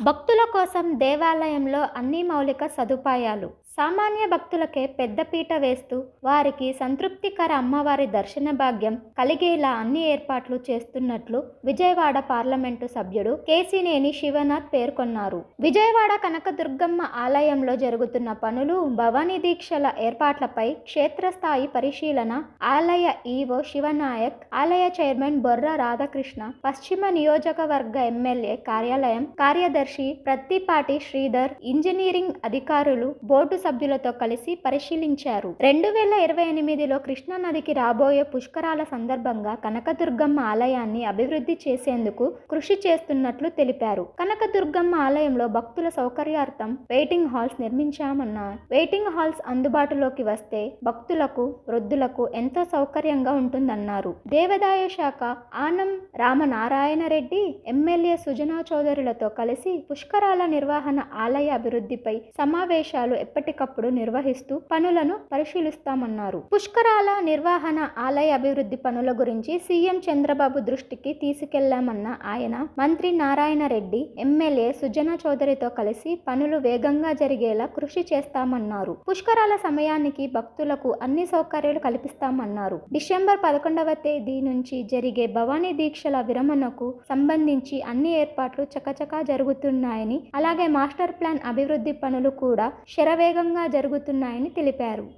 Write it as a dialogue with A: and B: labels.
A: భక్తుల కోసం దేవాలయంలో అన్ని మౌలిక సదుపాయాలు. సామాన్య భక్తులకే పెద్దపీట వేస్తూ వారికి సంతృప్తికర అమ్మవారి దర్శన భాగ్యం కలిగేలా అన్ని ఏర్పాట్లు చేస్తున్నట్లు విజయవాడ పార్లమెంటు సభ్యుడు కేసినేని శివనాథ్ పేర్కొన్నారు. విజయవాడ కనకదుర్గమ్మ ఆలయంలో జరుగుతున్న పనులు భవానీ దీక్షల ఏర్పాట్లపై క్షేత్రస్థాయి పరిశీలన ఆలయ ఈవో శివనాయక్ ఆలయ చైర్మన్ బొర్ర రాధాకృష్ణ పశ్చిమ నియోజకవర్గ ఎమ్మెల్యే కార్యాలయం కార్యదర్శి ప్రత్తిపాటి శ్రీధర్ ఇంజనీరింగ్ అధికారులు బోర్డు సభ్యులతో కలిసి పరిశీలించారు. రెండు వేల ఇరవై ఎనిమిదిలో కృష్ణా నదికి రాబోయే పుష్కరాల సందర్భంగా కనకదుర్గమ్మ ఆలయాన్ని అభివృద్ధి చేసేందుకు కృషి చేస్తున్నట్లు తెలిపారు. కనకదుర్గమ్మ ఆలయంలో భక్తుల సౌకర్యార్థం వెయిటింగ్ హాల్స్ నిర్మించామన్నారు వెయిటింగ్ హాల్స్ అందుబాటులోకి వస్తే భక్తులకు వృద్ధులకు ఎంతో సౌకర్యంగా ఉంటుందన్నారు. దేవాదాయ శాఖ ఆనం రామనారాయణ రెడ్డి ఎమ్మెల్యే సుజనా చౌదరులతో కలిసి పుష్కరాల నిర్వహణ ఆలయ అభివృద్ధిపై సమావేశాలు ఎప్పటికప్పుడు నిర్వహిస్తూ పనులను పరిశీలిస్తామన్నారు. పుష్కరాల నిర్వహణ ఆలయ అభివృద్ధి పనుల గురించి సీఎం చంద్రబాబు దృష్టికి తీసుకెళ్ళామన్న ఆయన మంత్రి నారాయణ రెడ్డి ఎమ్మెల్యే సుజనా చౌదరితో కలిసి పనులు వేగంగా జరిగేలా కృషి చేస్తామన్నారు. పుష్కరాల సమయానికి భక్తులకు అన్ని సౌకర్యాలు కల్పిస్తామన్నారు. డిసెంబర్ పదకొండవ తేదీ నుంచి జరిగే భవానీ దీక్షల విరమణకు సంబంధించి అన్ని ఏర్పాట్లు చకచకా జరుగుతున్నాయని అలాగే మాస్టర్ ప్లాన్ అభివృద్ధి పనులు కూడా శరవేగంగా జరుగుతున్నాయని తెలిపారు.